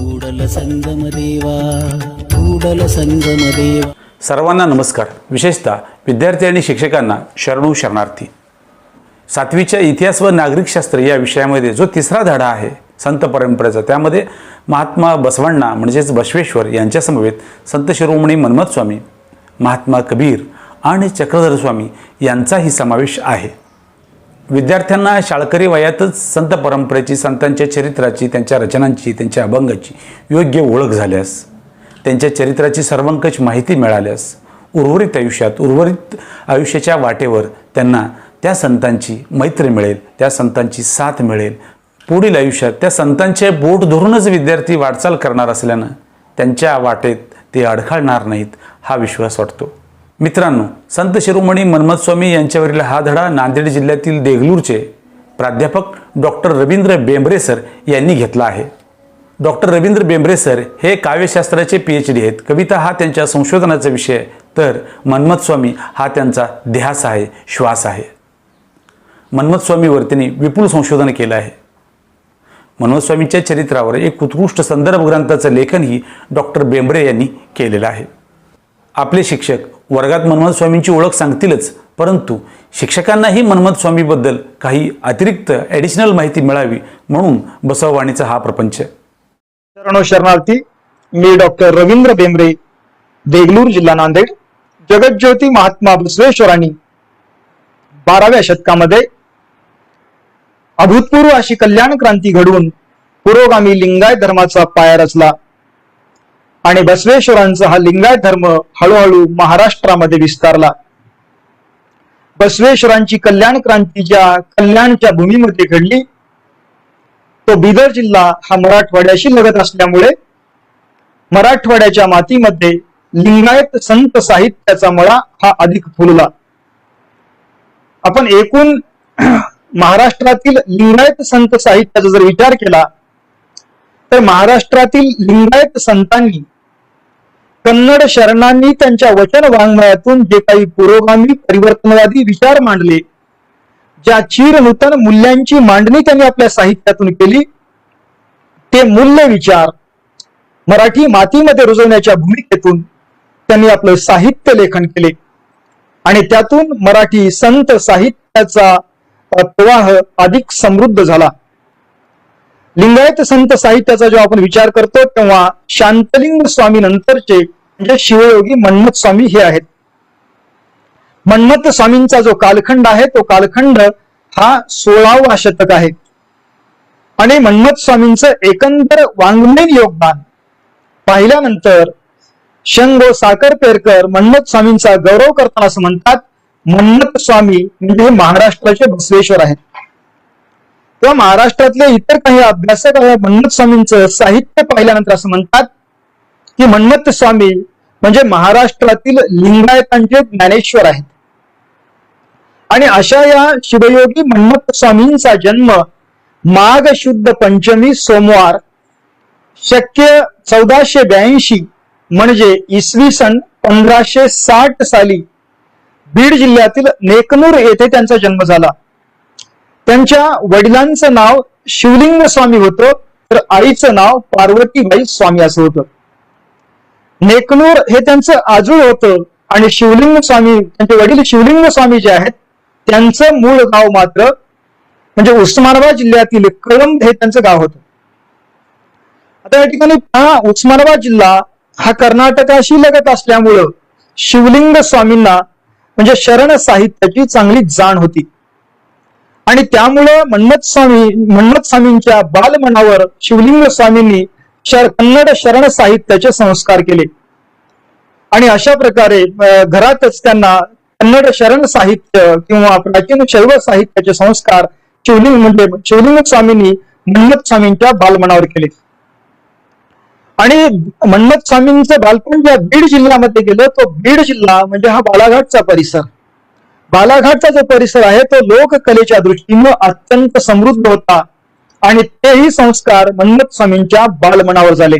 संगम देवा संगम देवा सर्वांना नमस्कार विशेषतः विद्यार्थी आणि शिक्षकांना शरणू शरणार्थी सातवीच्या इतिहास व नागरिकशास्त्र या विषयामध्ये जो तिसरा धडा आहे संत परंपरेचा त्यामध्ये महात्मा बसवण्णा म्हणजेच बसवेश्वर यांच्यासमवेत संत शिरोमणी मन्मथ स्वामी महात्मा कबीर आणि चक्रधर स्वामी यांचाही समावेश आहे विद्यार्थ्यांना शाळकरी वयातच संत परंपरेची संतांच्या चरित्राची त्यांच्या रचनांची त्यांच्या अभंगाची योग्य ओळख झाल्यास त्यांच्या चरित्राची सर्वंकष माहिती मिळाल्यास उर्वरित आयुष्यात उर्वरित आयुष्याच्या वाटेवर त्यांना त्या संतांची मैत्री मिळेल त्या संतांची साथ मिळेल. पुढील आयुष्यात त्या संतांचे बोट धरूनच विद्यार्थी वाटचाल करणार असल्यानं त्यांच्या वाटेत ते अडखळणार नाहीत हा विश्वास वाटतो. मित्रांनो संत शिरोमणी मन्मथ स्वामी यांच्यावरील हा धडा नांदेड जिल्ह्यातील देगलूरचे प्राध्यापक डॉक्टर रवींद्र बेंबरे सर यांनी घेतला आहे. डॉक्टर रवींद्र बेंबरे सर हे काव्यशास्त्राचे पी एच डी आहेत. कविता हा त्यांच्या संशोधनाचा विषय तर मन्मथ स्वामी हा त्यांचा ध्यास आहे श्वास आहे. मन्मथ स्वामीवर त्यांनी विपुल संशोधन केलं आहे. मन्मथ स्वामींच्या चरित्रावर एक उत्कृष्ट संदर्भ ग्रंथाचं लेखनही डॉक्टर बेंबरे यांनी केलेलं आहे. आपले शिक्षक वर्गात मनमथ स्वामींची ओळख सांगतीलच परंतु शिक्षकांनाही मनमथ स्वामीबद्दल काही अतिरिक्त ॲडिशनल माहिती मिळावी म्हणून बसववाणीचा हा प्रपंच. शरणो शरणार्थी मी डॉक्टर रवींद्र बेंबरे देगलूर जिल्हा नांदेड जगज्योती महात्मा बसवेश्वरांनी बाराव्या शतकामध्ये अभूतपूर्व अशी कल्याण क्रांती घडवून पुरोगामी लिंगायत धर्माचा पाया रचला. आणि बसवेश्वरांचा हा लिंगायत धर्म हळूहळू महाराष्ट्रामध्ये विस्तारला. बसवेश्वरांची कल्याण क्रांतीच्या कल्याणच्या भूमीमध्ये घडली तो बिदर जिल्हा हा मराठवाड्याशी लगत असल्यामुळे मराठवाड्याच्या मातीमध्ये लिंगायत संत साहित्याचा मळा हा अधिक फुलला. आपण एकूण महाराष्ट्रातील लिंगायत संत साहित्याचा जर विचार केला तर महाराष्ट्रातील लिंगायत संतांनी कन्नड शरणांनी त्यांच्या वचन वाङ्मयातून जे काही पुरोगामी परिवर्तनवादी विचार मांडले ज्या चिर नूतन मूल्यांची मांडणी त्यांनी आपल्या साहित्यातून केली ते मूल्य विचार मराठी मातीमध्ये रुजवण्याच्या भूमिकेतून त्यांनी आपलं साहित्य लेखन केले. आणि त्यातून मराठी संत साहित्याचा प्रवाह अधिक समृद्ध झाला. लिंगायत संत साहित्याचा जेव्हा आपण विचार करतो तेव्हा शांतलिंग स्वामी नंतरचे म्हणजे शिवयोगी मन्मथ स्वामी हे आहेत. मन्मथ स्वामींचा जो कालखंड आहे तो कालखंड हा सोळावा शतक आहे. आणि मन्मथ स्वामींचं एकंदर वाङ्मयीन योगदान पाहिल्यानंतर शंगो साखरपेरकर मन्मथ स्वामींचा गौरव करताना असं म्हणतात मन्मथ स्वामी म्हणजे हे महाराष्ट्राचे बसवेश्वर आहेत. तेव्हा महाराष्ट्रातले इतर काही अभ्यासक मन्मथ स्वामींचं साहित्य पाहिल्यानंतर असं म्हणतात की मन्मथ स्वामी म्हणजे महाराष्ट्रातील लिंगायतांचे ज्ञानेश्वर आहेत. आणि अशा या शिवयोगी मन्मथ स्वामींचा जन्म माघ शुद्ध पंचमी सोमवार शक्य चौदाशे ब्याऐंशी म्हणजे इसवी सन पंधराशे साठ साली बीड जिल्ह्यातील नेकनूर येथे त्यांचा जन्म झाला. त्यांच्या वडिलांचं नाव शिवलिंग स्वामी होतं तर आईचं नाव पार्वतीबाई स्वामी असं होतं. नेकनूर हे त्यांचं आजूळ होतं आणि शिवलिंग स्वामी त्यांचे वडील शिवलिंग स्वामी जे आहेत त्यांचं मूळ गाव मात्र म्हणजे उस्मानाबाद जिल्ह्यातील कळंब हे त्यांचं गाव होतं. आता या ठिकाणी पहा उस्मानाबाद जिल्हा हा कर्नाटकाशी लगत असल्यामुळं शिवलिंग स्वामींना म्हणजे शरण साहित्याची चांगली जाण होती. आणि त्यामुळं मन्मथ स्वामी मन्मथ स्वामींच्या बालमनावर शिवलिंग स्वामींनी शर कन्नड शरण साहित्याचे संस्कार केले. आणि अशा प्रकारे घरातच त्यांना कन्नड शरण साहित्य किंवा प्राचीन शैव साहित्याचे संस्कार शिवलिंग म्हणजे शिवलिंग स्वामींनी मन्मथ स्वामींच्या बालमनावर केले. आणि मन्मथ स्वामींचं बालपण ज्या बीड जिल्ह्यामध्ये गेलं तो बीड जिल्हा म्हणजे हा बालाघाटचा परिसर. बालाघाटचा जो परिसर आहे तो लोककलेच्या दृष्टीनं अत्यंत समृद्ध होता. आणि तेही संस्कार मन्मथ स्वामींच्या बालमनावर झाले.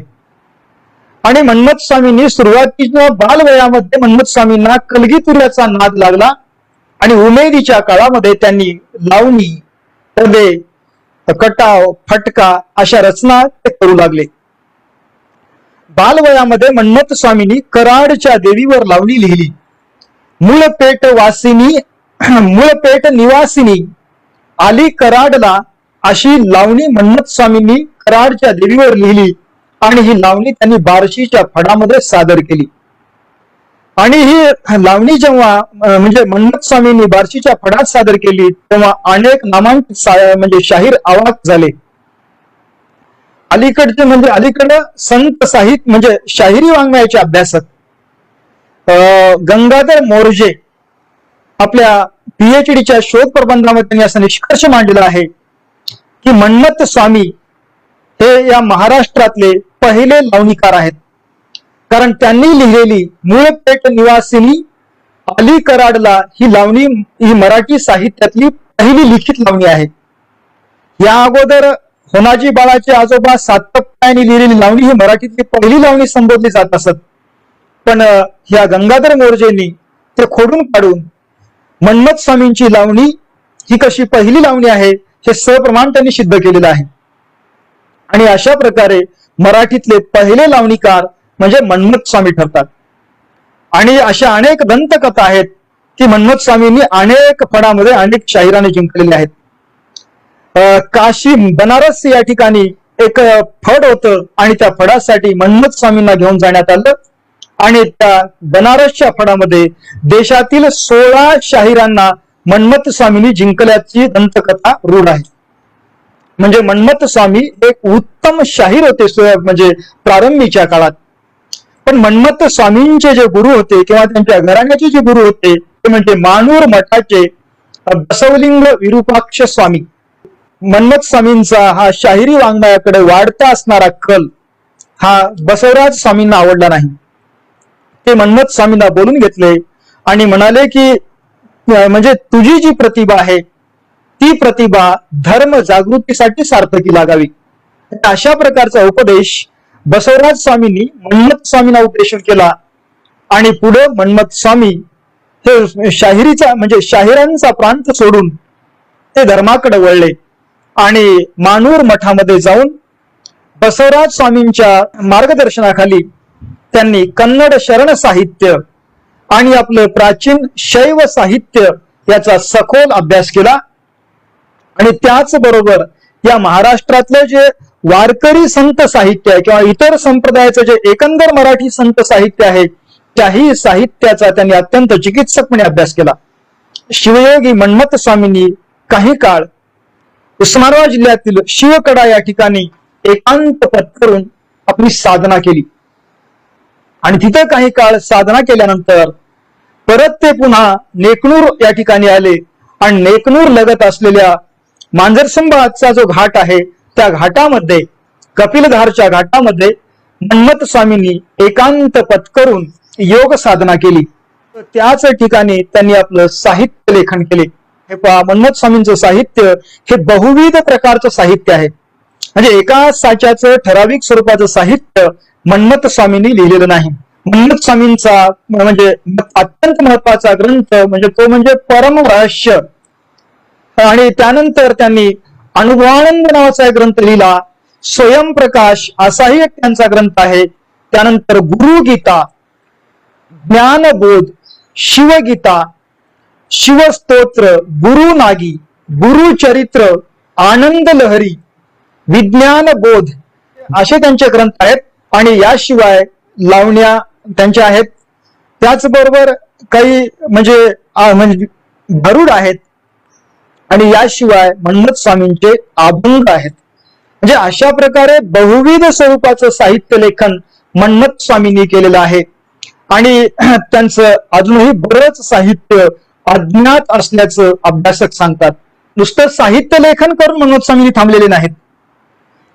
आणि मन्मथ स्वामींनी सुरुवातीच्या बालवयामध्ये मन्मथ स्वामींना कलगीतुऱ्याचा नाद लागला. आणि उमेदीच्या काळामध्ये त्यांनी लावणी पदे कटाव फटका अशा रचना ते करू लागले. बालवयामध्ये मन्मथ स्वामींनी कराडच्या देवीवर लावणी लिहिली. मूळपेट वासिनी मूळपेट निवासिनी आली कराडला अशी लावणी मन्नत स्वामींनी कराडच्या देवीवर लिहिली आणि ही लावणी त्यांनी बार्शीच्या फडामध्ये सादर केली. आणि ही लावणी जेव्हा म्हणजे मन्नत स्वामींनी बार्शीच्या फडात सादर केली तेव्हा अनेक नामांकित सा- म्हणजे शाहीर आवाज झाले. अलीकडचे म्हणजे अलीकडे संत साहित्य म्हणजे शाहिरी वाङ्मयाचे अभ्यासक गंगाधर मोरजे आपल्या पीएचडीच्या शोध प्रबंधामध्ये त्यांनी असा निष्कर्ष मांडलेला आहे की मन्नत स्वामी हे या महाराष्ट्रातले पहिले लावणीकार आहेत. कारण त्यांनी लिहिलेली मूळपेठ निवासिनी अली कराडला ही लावणी ही मराठी साहित्यातली पहिली लिखित लावणी आहे. या अगोदर होनाजी बाळाचे आजोबा सातप्याने लिहिलेली लावणी ही मराठीतली पहिली लावणी संबोधली जात असत. पण या ह्या गंगाधर मोरजेंनी ते खोडून काढून मन्मथ स्वामींची लावणी ही कशी पहिली लावणी आहे हे सप्रमाण त्यांनी सिद्ध केलेलं आहे. आणि अशा प्रकारे मराठीतले पहिले लावणीकार म्हणजे मन्मथ स्वामी ठरतात. आणि अशा अनेक दंतकथा आहेत की मन्मथ स्वामींनी अनेक फडामध्ये अनेक शाहिराने जिंकलेले आहेत. अं, काशी बनारस या ठिकाणी एक फड होतं आणि त्या फडासाठी मन्मथ स्वामींना घेऊन जाण्यात आलं. आणि त्या बनारसच्या फडामध्ये देशातील सोळा शाहिरांना मन्मथ स्वामींनी जिंकल्याची दंतकथा रूढ आहे. म्हणजे मन्मथ स्वामी एक उत्तम शाहीर होते म्हणजे प्रारंभीच्या काळात. पण मन्मथ स्वामींचे जे गुरु होते किंवा त्यांच्या घराण्याचे जे गुरु होते ते म्हणजे मानूर मठाचे बसवलिंग विरूपाक्ष स्वामी. मन्मथ स्वामींचा हा शाहिरी वाङ्मयाकडे वाढता असणारा कल हा बसवराज स्वामींना आवडला नाही. ते मन्मथ स्वामींना बोलून घेतले आणि म्हणाले की म्हणजे तुझी जी प्रतिभा आहे ती प्रतिभा धर्म जागृतीसाठी सार्थकी लागावी. अशा प्रकारचा उपदेश बसवराज स्वामींनी मन्मथ स्वामींना उपदेशन केला आणि पुढे मन्मथ स्वामी हे शाहिरीचा म्हणजे शाहिरांचा प्रांत सोडून ते धर्माकडे वळले आणि मानूर मठामध्ये जाऊन बसवराज स्वामींच्या मार्गदर्शनाखाली त्यांनी कन्नड शरण साहित्य आणि आपलं प्राचीन शैव साहित्य याचा सखोल अभ्यास केला. आणि त्याचबरोबर या महाराष्ट्रातलं जे वारकरी संत साहित्य आहे किंवा इतर संप्रदायाचं जे एकंदर मराठी संत साहित्य आहे त्याही साहित्याचा त्यांनी अत्यंत चिकित्सकपणे अभ्यास केला. शिवयोगी मन्मथ स्वामींनी काही काळ उस्मानाबाद जिल्ह्यातील शिवकडा या ठिकाणी एकांत पत्करून आपली साधना केली. आणि तिथं काही काळ साधना केल्यानंतर परत ते पुन्हा नेकनूर या ठिकाणी आले. आणि नेकनूर लगत असलेल्या मांजरसंभाचा जो घाट आहे त्या घाटामध्ये कपिलधारच्या घाटामध्ये मन्मथ स्वामींनी एकांत पत्करून योग साधना केली. त्याच ठिकाणी त्यांनी आपलं साहित्य लेखन केले. हे पहा मन्मथ स्वामींचं साहित्य हे बहुविध प्रकारचं साहित्य आहे. म्हणजे एका साच्याचं ठराविक स्वरूपाचं साहित्य मन्मथ स्वामींनी लिहिलेलं नाही. मन्मथ स्वामींचा म्हणजे अत्यंत महत्त्वाचा ग्रंथ म्हणजे तो म्हणजे परम रहस्य. आणि त्यानंतर त्यांनी अनुभवानंद नावाचा एक ग्रंथ लिहिला स्वयंप्रकाश असाही एक त्यांचा ग्रंथ आहे. त्यानंतर गुरुगीता ज्ञानबोध शिवगीता शिवस्तोत्र गुरुनागी गुरुचरित्र आनंद लहरी विज्ञान बोध असे त्यांचे ग्रंथ आहेत. आणि याशिवाय लावण्या त्यांच्या आहेत. त्याचबरोबर काही म्हणजे म्हणजे भरूड आहेत. आणि याशिवाय मन्मथ स्वामींचे अभंग आहेत. म्हणजे अशा प्रकारे बहुविध स्वरूपाचं साहित्य लेखन मन्मथ स्वामींनी केलेलं आहे. आणि त्यांचं अजूनही बरंच साहित्य अज्ञात असल्याचं अभ्यासक सांगतात. नुसतं साहित्य लेखन करून मन्मथ स्वामींनी थांबलेले नाहीत.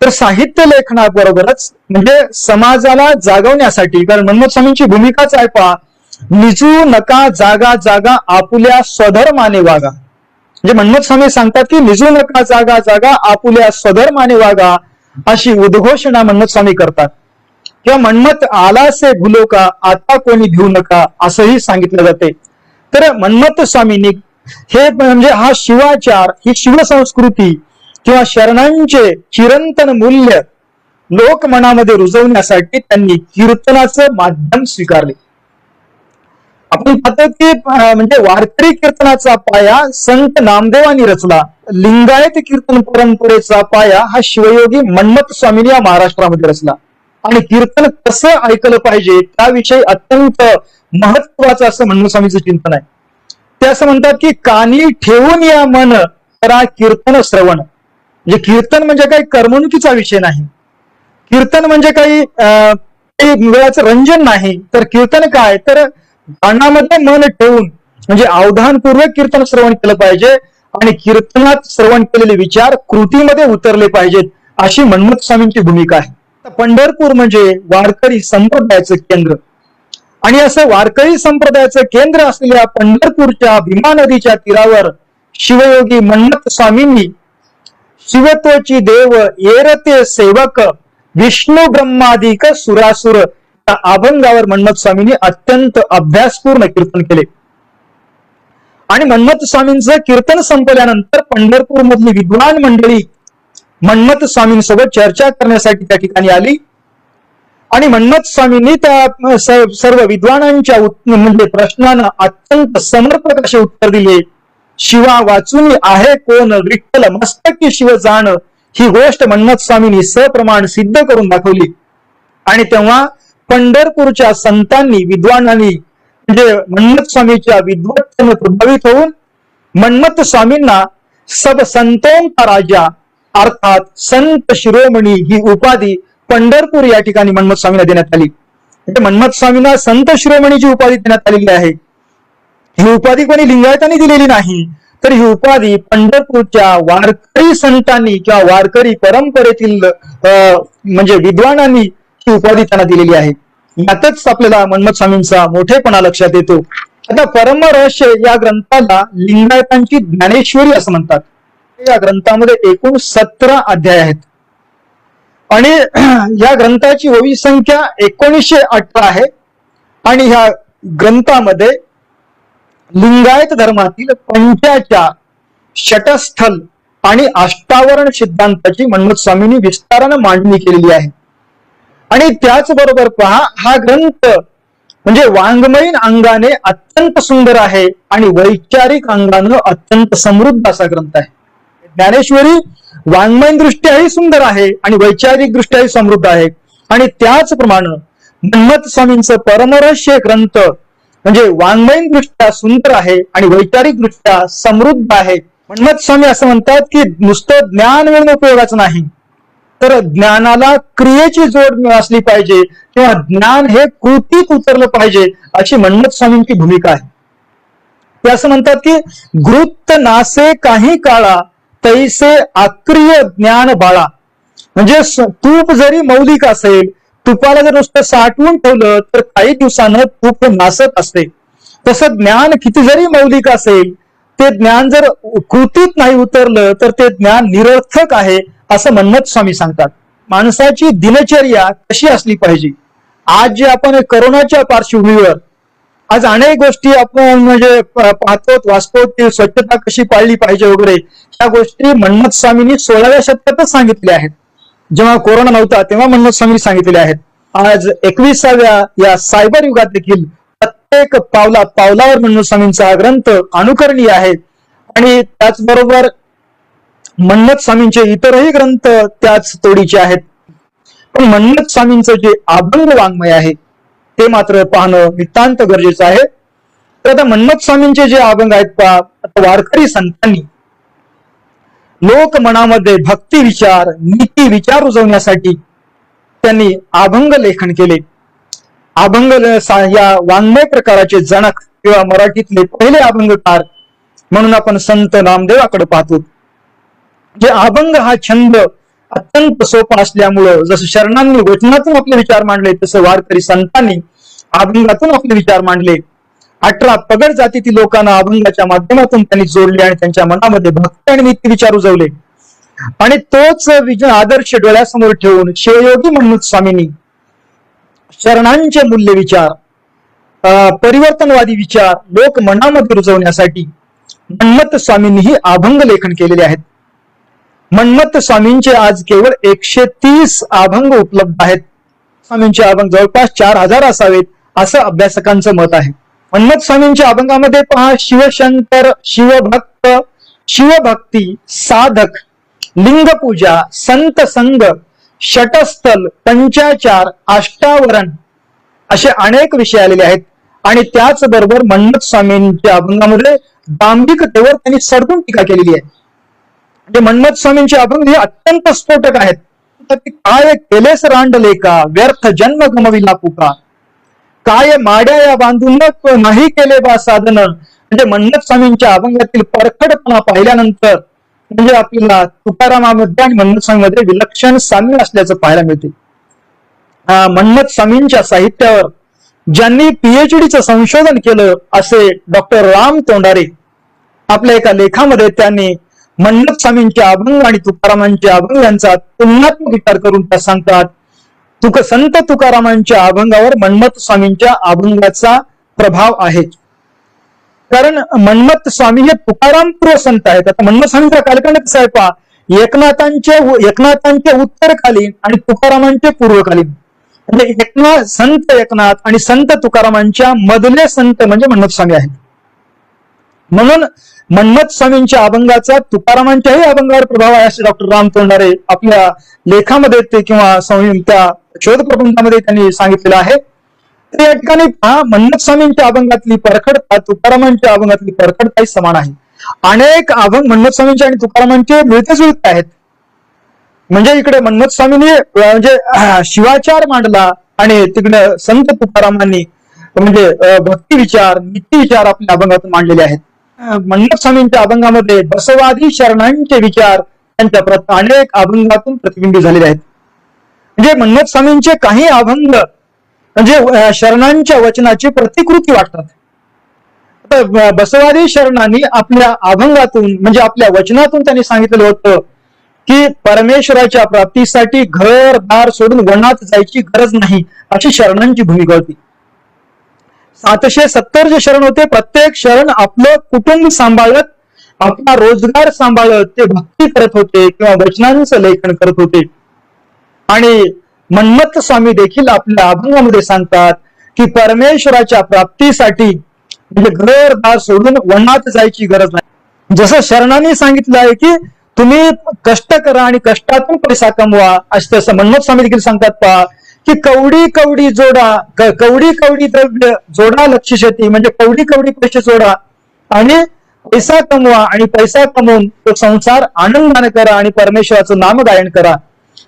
तर साहित्य लेखनाबरोबरच म्हणजे समाजाला जागवण्यासाठी कारण मनमोहन स्वामींची भूमिकाच आहे पहा निजू नका जागा जागा आपुल्या स्वधर्माने वागा. म्हणजे मनमोहन स्वामी सांगतात की निजू नका जागा जागा आपुल्या स्वधर्माने वागा अशी उद्घोषणा मन्मथ स्वामी करतात. किंवा मन्मथ आलासे भुलो का आता कोणी घेऊ नका असंही सांगितलं जाते. तर मन्मथ स्वामींनी हे म्हणजे हा शिवाचार ही शिवसंस्कृती किंवा शरणांचे चिरंतन मूल्य लोक मनामध्ये रुजवण्यासाठी त्यांनी कीर्तनाचं माध्यम स्वीकारले. आपण पाहतो की म्हणजे वारकरी कीर्तनाचा पाया संत नामदेवानी रचला. लिंगायत कीर्तन परंपरेचा पाया हा शिवयोगी मन्मथ स्वामीने या महाराष्ट्रामध्ये रचला. आणि कीर्तन कसं ऐकलं पाहिजे त्याविषयी अत्यंत महत्वाचं असं म्हणणं स्वामीचं चिंतन आहे. ते असं म्हणतात की कानी ठेवून या मन करा कीर्तन श्रवण. म्हणजे कीर्तन म्हणजे काही करमणुकीचा विषय नाही. कीर्तन म्हणजे काही वेळाचं रंजन नाही. तर कीर्तन काय? तर गाण्यामध्ये मन ठेवून म्हणजे अवधानपूर्वक कीर्तन श्रवण केलं पाहिजे आणि कीर्तनात श्रवण केलेले विचार कृतीमध्ये उतरले पाहिजेत अशी मन्मथ स्वामींची भूमिका आहे. पंढरपूर म्हणजे वारकरी संप्रदायाचं केंद्र. आणि असं वारकरी संप्रदायाचं केंद्र असलेल्या पंढरपूरच्या भीमा नदीच्या तीरावर शिवयोगी मन्मथ स्वामींनी शिवत्वची देव येरते सेवक विष्णू ब्रह्मादिक सुरासुर. या अभंगावर मन्मथ स्वामींनी अत्यंत अभ्यासपूर्ण कीर्तन केले. आणि मन्मथ स्वामींचं कीर्तन संपल्यानंतर पंढरपूर मधली विद्वान मंडळी मन्मथ स्वामींसोबत चर्चा करण्यासाठी त्या ठिकाणी आली. आणि मन्मथ स्वामींनी त्या सर्व विद्वानांच्या म्हणजे प्रश्नांना अत्यंत समर्पक असे उत्तर दिले. शिवा वाचून आहे कोण? विठ्ठल मस्तकी शिव जाण? ही गोष्ट मन्मथ स्वामींनी सप्रमाण सिद्ध करून दाखवली. आणि तेव्हा पंढरपूरच्या संतांनी विद्वानांनी म्हणजे मन्मथ स्वामीच्या विद्वत्तेने प्रभावित होऊन मन्मथ स्वामींना सब संतोंचा राजा अर्थात संत शिरोमणी ही उपाधी पंढरपूर या ठिकाणी मन्मथ स्वामींना देण्यात आली. म्हणजे मन्मथ स्वामींना संत शिरोमणीची उपाधी देण्यात आलेली आहे. ही उपाधी कोणी लिंगायतांनी दिलेली नाही. तर ही उपाधी पंढरपूरच्या वारकरी संतांनी किंवा वारकरी परंपरेतील म्हणजे विद्वानांनी ही उपाधी त्यांना दिलेली आहे. यातच आपल्याला मनमत स्वामींचा मोठेपणा लक्षात येतो. आता परमरहस्य या ग्रंथाला लिंगायतांची ज्ञानेश्वरी असं म्हणतात. या ग्रंथामध्ये एकूण सतरा अध्याय आहेत. आणि या ग्रंथाची ओवी संख्या एकोणीसशे अठरा आहे. आणि ह्या ग्रंथामध्ये लिंगायत धर्मातील पंचाच्या षटस्थल आणि अष्टावरण सिद्धांताची मन्मथ स्वामींनी विस्तारानं मांडणी केलेली आहे. आणि त्याचबरोबर पहा हा ग्रंथ म्हणजे वाङ्मयीन अंगाने अत्यंत सुंदर आहे आणि वैचारिक अंगानं अत्यंत समृद्ध असा ग्रंथ आहे. ज्ञानेश्वरी वाङ्मयीन दृष्ट्याही सुंदर आहे आणि वैचारिक दृष्ट्याही समृद्ध आहे. आणि त्याचप्रमाणे मन्मथ स्वामींचं परमरहस्य ग्रंथ म्हणजे वाङ्मयीन दृष्ट्या सुंदर आहे आणि वैचारिक दृष्ट्या समृद्ध आहे. मन्मथ स्वामी असं म्हणतात की नुसतं ज्ञान मिळणं उपयोगाचं नाही. तर ज्ञानाला क्रियेची जोड असली पाहिजे. किंवा ज्ञान हे कृतीत उतरलं पाहिजे अशी मन्मथ स्वामींची भूमिका आहे. ते असं म्हणतात की गृत्त नासे काही काळा तैसे आक्रिय ज्ञान बाळा. म्हणजे तूप जरी मौलिक असेल तुपाला जर नुसतं साठवून ठेवलं तर काही दिवसानं तूप नासत असते. तसं ज्ञान किती जरी मौलिक असेल ते ज्ञान जर कृतीत नाही उतरलं तर ते ज्ञान निरर्थक आहे असं म्हणत स्वामी सांगतात. माणसाची दिनचर्या कशी असली पाहिजे? आज जे आपण करोनाच्या पार्श्वभूमीवर आज अनेक गोष्टी आपण म्हणजे पाहतो वाचतो ती स्वच्छता कशी पाळली पाहिजे वगैरे ह्या गोष्टी मन्मथ स्वामींनी सोळाव्या शतकातच सांगितल्या आहेत. जेव्हा कोरोना नव्हता तेव्हा मन्मथ स्वामींनी सांगितलेले आहेत. आज एकविसाव्या या सायबर युगात देखील प्रत्येक पावला पावलावर मन्मथ स्वामींचा हा ग्रंथ अनुकरणीय आहे. आणि त्याचबरोबर मन्नत स्वामींचे इतरही ग्रंथ त्याच तोडीचे आहेत. पण मन्नत स्वामींचं जे अभंग वाङ्मय आहे ते मात्र पाहणं नितांत गरजेचं आहे. तर आता मन्नत स्वामींचे जे अभंग आहेत वारकरी संतांनी लोक मनामध्ये भक्ती विचार नीती विचार रुजवण्यासाठी त्यांनी अभंग लेखन केले. अभंग ल- सा- या वाङ्मय प्रकाराचे जनक किंवा मराठीतले पहिले अभंगकार म्हणून आपण संत नामदेवाकडे पाहतो. जे अभंग हा छंद अत्यंत सोपा असल्यामुळं जसं शरणांनी वचनातून आपले विचार मांडले तसं वारकरी संतांनी अभंगातून आपले विचार मांडले. अठरा पगड जातीतील लोकांना अभंगाच्या माध्यमातून त्यांनी जोडले आणि त्यांच्या मनामध्ये भक्ती आणि नीती विचार रुजवले आणि तोच विजय आदर्श डोळ्यासमोर ठेवून शिवयोगी म्हणून स्वामींनी शरणांचे मूल्य विचार परिवर्तनवादी विचार लोक मनामध्ये रुजवण्यासाठी मन्मत स्वामींनीही अभंग लेखन केलेले आहेत. मन्मत स्वामींचे आज केवळ एकशे तीस अभंग उपलब्ध आहेत. स्वामींचे अभंग जवळपास चार हजार असावेत असं अभ्यासकांचं मत आहे. हनुमत स्वामींच्या अभंगामध्ये पहा शिवशंकर शिवभक्त शिवभक्ती साधक लिंगपूजा संत संग षटस्थल पंचाचार अष्टावरण असे अनेक विषय आलेले आहेत. आणि त्याचबरोबर मन्मथ स्वामींच्या अभंगामध्ये दांभिकतेवर त्यांनी सडकून टीका केलेली आहे. म्हणजे मन्मथ स्वामींचे अभंग हे अत्यंत स्फोटक आहेत. तर ते काय केलेस रांडले का व्यर्थ जन्म गमविला पुका काय माड्या या बांधून नाही केले बा साधन. म्हणजे मंडप स्वामींच्या अभंगातील परखडपणा पाहिल्यानंतर म्हणजे आपल्याला तुकारामामध्ये आणि मन्मथ स्वामीमध्ये विलक्षण साम्य असल्याचं पाहायला मिळते. मन्नत स्वामींच्या साहित्यावर ज्यांनी पीएचडीचं संशोधन केलं असे डॉक्टर राम तोंडारे आपल्या एका लेखामध्ये त्यांनी मन्नत स्वामींचे अभंग आणि तुकारामांचे अभंग यांचा तुलनात्मक विचार करून त्या सांगतात. तुक संत तुकारामांच्या अभंगावर मन्मथ स्वामींच्या अभंगाचा प्रभाव आहे. कारण मन्मथ स्वामी हे तुकाराम संत आहेत. आता मन्मथ स्वामींचा कालखंड कसा आहे पहा. एकनाथांचे एकनाथांचे उत्तरकालीन आणि तुकारामांचे पूर्वकालीन. म्हणजे एकनाथ संत एकनाथ आणि संत तुकारामांच्या मधले संत म्हणजे मन्मथ स्वामी आहेत. म्हणून मन्मथ स्वामींच्या अभंगाचा तुकारामांच्याही अभंगावर प्रभाव आहे असे डॉक्टर राम तोंडारे आपल्या लेखामध्ये ते किंवा स्वामी त्या शोध प्रबंधामध्ये त्यांनी सांगितलेलं आहे. तर या ठिकाणी पहा मन्मथ स्वामींच्या अभंगातली परखडता तुकारामांच्या अभंगातली परखडताही समान आहे. अनेक अभंग मन्मथ स्वामींचे आणि तुकारामांचे मिळते जुळते आहेत. म्हणजे इकडे मन्मथ स्वामींनी म्हणजे शिवाचार मांडला आणि तिकडे संत तुकारामांनी म्हणजे भक्ती विचार नीती विचार आपल्या अभंगातून मांडलेले आहेत. मंडप स्वामींच्या अभंगामध्ये बसवादी शरणांचे विचार त्यांच्या प्रत अनेक अभंगातून प्रतिबिंबित झालेले आहेत म्हणजे मंडप स्वामींचे काही अभंग म्हणजे शरणांच्या वचनाची प्रतिकृती वाटतात तर बसवादी शरणांनी आपल्या अभंगातून म्हणजे आपल्या वचनातून त्यांनी सांगितलेलं होतं की परमेश्वराच्या प्राप्तीसाठी घर दार सोडून वनात जायची गरज नाही अशी शरणांची भूमिका होती सातशे सत्तर जे शरण होते प्रत्येक शरण आपलं कुटुंब सांभाळत आपला रोजगार सांभाळत ते भक्ती करत होते किंवा वचनांचं लेखन करत होते. आणि मन्मथ स्वामी देखील आपल्या अभंगामध्ये सांगतात की परमेश्वराच्या प्राप्तीसाठी म्हणजे घर दार सोडून वनात जायची गरज नाही. जसं शरणाने सांगितलं आहे की तुम्ही कष्ट करा आणि कष्टातून पैसा कमवा असं तसं मन्मथ स्वामी देखील सांगतात पहा. की कवडी कवडी जोडा कवडी कवडी द्रव्य जोडा लक्ष शेती म्हणजे कवडी कवडी पैसे जोडा. आणि पैसा कमवा आणि पैसा कमवून तो संसार आनंदाने करा आणि परमेश्वराचं नामगायन करा.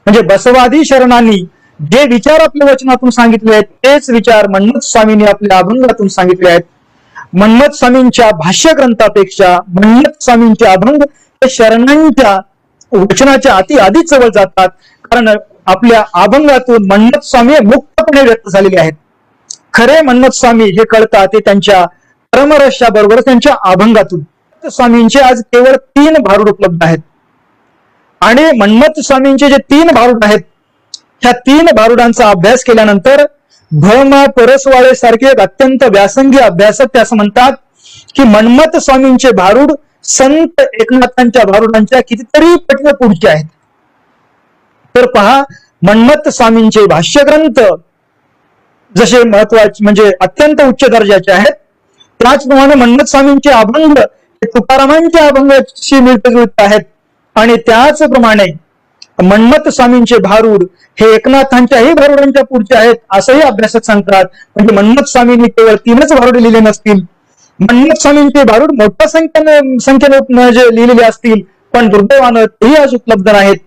म्हणजे बसवादी शरणांनी जे विचार आपल्या वचनातून सांगितले आहेत तेच विचार मन्मथ स्वामींनी आपल्या अभंगातून सांगितले आहेत. मन्मथ स्वामींच्या भाष्य ग्रंथापेक्षा मन्मथ स्वामींचे अभंग हे शरणांच्या वचनाच्या अति आधीच जवळ जातात. कारण आपल्या अभंगातून मन्नत स्वामी मुक्तपणे व्यक्त झालेले आहेत. खरे मन्मथ स्वामी हे कळतात ते त्यांच्या परमरस्या बरोबर त्यांच्या अभंगातून. स्वामींचे आज केवळ तीन भारूड उपलब्ध आहेत. आणि मन्मथ स्वामींचे जे तीन भारूड आहेत ह्या तीन भारुडांचा अभ्यास केल्यानंतर भमा परसवाळे सारखे अत्यंत व्यासंगी अभ्यासक ते असं म्हणतात की मन्मथ स्वामींचे भारूड संत एकनाथांच्या भारुडांच्या कितीतरी पटीने पुढचे आहेत. तर पहा मन्मथ स्वामींचे भाष्यग्रंथ जसे महत्त्वाचे म्हणजे अत्यंत उच्च दर्जाचे आहेत. त्याचप्रमाणे मन्मथ स्वामींचे अभंग हे तुकारामांच्या अभंगाशी मिळत आहेत. आणि त्याचप्रमाणे मन्मथ स्वामींचे भारूड हे एकनाथांच्याही भारुडांच्या पुढचे आहेत असंही अभ्यासक सांगतात. म्हणजे मन्मथ स्वामींनी केवळ तीनच भारूड लिहिले नसतील. मन्मथ स्वामींचे भारूड मोठ्या संख्येने संख्येने जे म्हणजे लिहिलेले असतील. पण दुर्दैवानं तेही आज उपलब्ध नाहीत.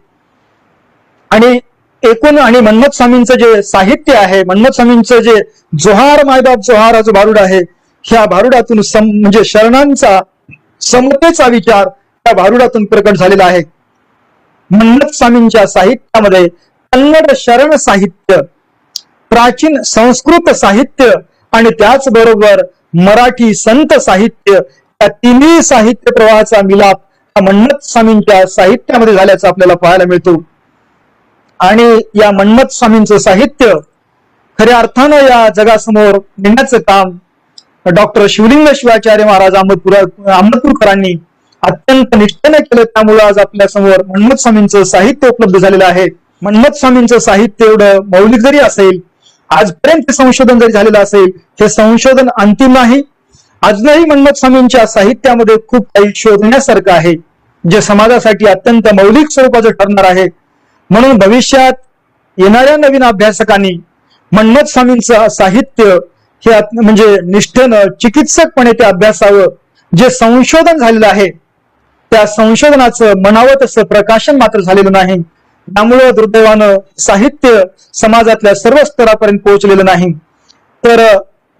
आणि एकूण आणि मन्मथ स्वामींचं जे साहित्य आहे मन्मथ स्वामींचं जे जोहार मायबाप जोहार हा जो भारुड आहे ह्या भारुडातून म्हणजे शरणांचा समतेचा विचार त्या भारुडातून प्रकट झालेला आहे. मन्मथ स्वामींच्या साहित्यामध्ये कन्नड शरण साहित्य प्राचीन संस्कृत साहित्य आणि त्याचबरोबर मराठी संत साहित्य या तिन्ही साहित्य प्रवाहाचा मिलाप हा मन्मथ स्वामींच्या साहित्यामध्ये झाल्याचं आपल्याला पाहायला मिळतो. आणि या मन्मथ स्वामींचं साहित्य खऱ्या अर्थानं या जगासमोर नेण्याचं काम डॉक्टर शिवलिंग शिवाचार्य महाराज अहमदपूर अहमदपूरकरांनी अत्यंत निष्ठेने केलं. त्यामुळे आज आपल्यासमोर मन्मथ स्वामींचं साहित्य उपलब्ध झालेलं आहे. मन्मथ स्वामींचं साहित्य एवढं मौलिक जरी असेल आजपर्यंत संशोधन जरी झालेलं असेल हे संशोधन अंतिम नाही. अजूनही मन्मथ स्वामींच्या साहित्यामध्ये खूप काही शोधण्यासारखं आहे जे समाजासाठी अत्यंत मौलिक स्वरूपाचं ठरणार आहे. म्हणून भविष्यात येणाऱ्या नवीन अभ्यासकांनी मन्मथ स्वामींचं साहित्य हे म्हणजे निष्ठेनं चिकित्सकपणे ते अभ्यासावं जे संशोधन झालेलं आहे त्या संशोधनाचं म्हणावं तसं प्रकाशन मात्र झालेलं नाही. त्यामुळं दुर्दैवानं साहित्य समाजातल्या सर्व स्तरापर्यंत पोहोचलेलं नाही. तर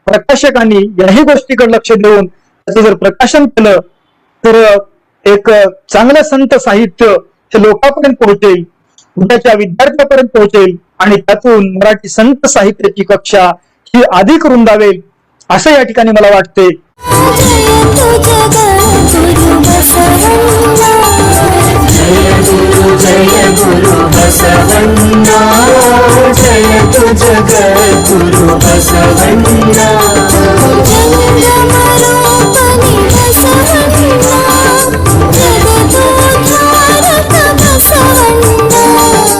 प्रकाशकांनी याही गोष्टीकडे लक्ष देऊन त्याचं जर प्रकाशन केलं तर एक चांगलं संत साहित्य हे लोकांपर्यंत पोहोचेल. उद्याच्या विद्यार्थ्यापर्यंत पोहोचेल आणि त्यातून मराठी संत साहित्याची कक्षा ही अधिक रुंदावेल असं या ठिकाणी मला वाटते. जगत गुरु